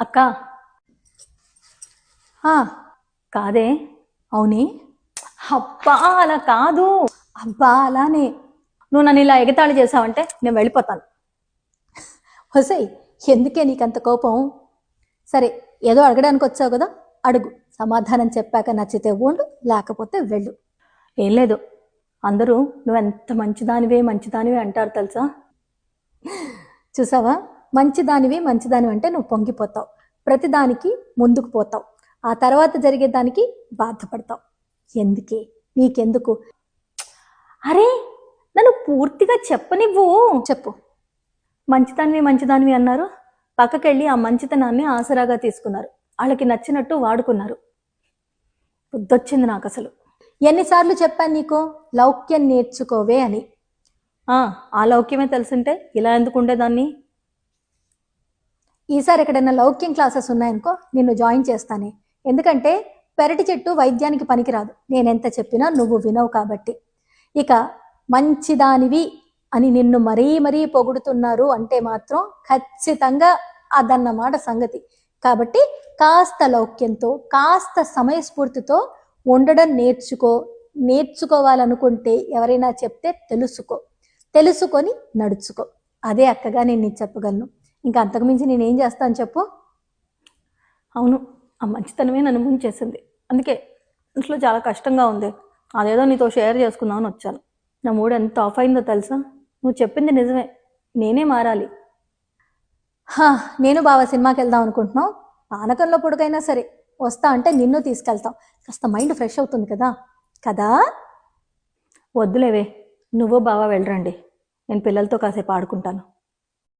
అక్క. ఆ, కాదే అవునే? అబ్బా అలా కాదు. అబ్బా అలానే. నువ్వు నన్ను ఇలా ఎగతాళి చేసావంటే నేను వెళ్ళిపోతాను. వసై ఎందుకే నీకంత కోపం? సరే ఏదో అడగడానికి వచ్చావు కదా అడుగు. సమాధానం చెప్పాక నచ్చితే ఉండు లేకపోతే వెళ్ళు. ఏం లేదు. అందరూ నువ్వెంత మంచిదానివే మంచిదానివే అంటారు తెలుసా? చూసావా? మంచిదానివి మంచిదానివి అంటే నువ్వు పొంగిపోతావు. ప్రతిదానికి ముందుకు పోతావు. ఆ తర్వాత జరిగే దానికి బాధపడతావు. ఎందుకే? నీకెందుకు? అరే నన్ను పూర్తిగా చెప్పనివ్వు. చెప్పు. మంచిదానివి మంచిదానివి అన్నారు. పక్కకెళ్ళి ఆ మంచితనాన్ని ఆసరాగా తీసుకున్నారు. వాళ్ళకి నచ్చినట్టు వాడుకున్నారు. బుద్ధొచ్చింది నాకు అసలు ఎన్నిసార్లు చెప్పాను నీకు? లౌక్యం నేర్చుకోవే అని. ఆ, ఆ లౌక్యమే తెలుసుంటే ఇలా ఎందుకు ఉండేదాన్ని? ఈసారి ఎక్కడైనా లౌక్యం క్లాసెస్ ఉన్నాయనుకో నిన్ను జాయిన్ చేస్తానే. ఎందుకంటే పెరటి చెట్టు వైద్యానికి పనికిరాదు. నేనెంత చెప్పినా నువ్వు వినవు కాబట్టి. ఇక మంచిదానివి అని నిన్ను మరీ మరీ పొగుడుతున్నారు అంటే మాత్రం ఖచ్చితంగా అదన్నమాట సంగతి. కాబట్టి కాస్త లౌక్యంతో కాస్త సమయస్ఫూర్తితో ఉండడం నేర్చుకో నేర్చుకోవాలనుకుంటే ఎవరైనా చెప్తే తెలుసుకో. తెలుసుకొని నడుచుకో. అదే అక్కగా నేను నీకు చెప్పగలను. ఇంకా అంతకుమించి నేనేం చేస్తాను చెప్పు? అవును ఆ మంచితనమే నన్ను ముంచేసింది. అందుకే ఇంట్లో చాలా కష్టంగా ఉంది. అదేదో నీతో షేర్ చేసుకుందామని వచ్చాను. నా మూడు ఎంత ఆఫ్ అయిందో తెలుసా? నువ్వు చెప్పింది నిజమే. నేనే మారాలి. హా, నేను బావ సినిమాకి వెళ్దాం అనుకుంటున్నాం పానకంలో పొడుగైనా సరే. వస్తా అంటే నిన్ను తీసుకెళ్తాం. కాస్త మైండ్ ఫ్రెష్ అవుతుంది కదా. కదా? వద్దులేవే నువ్వు బావ వెళ్ళరండి. నేను పిల్లలతో కాసేపు ఆడుకుంటాను.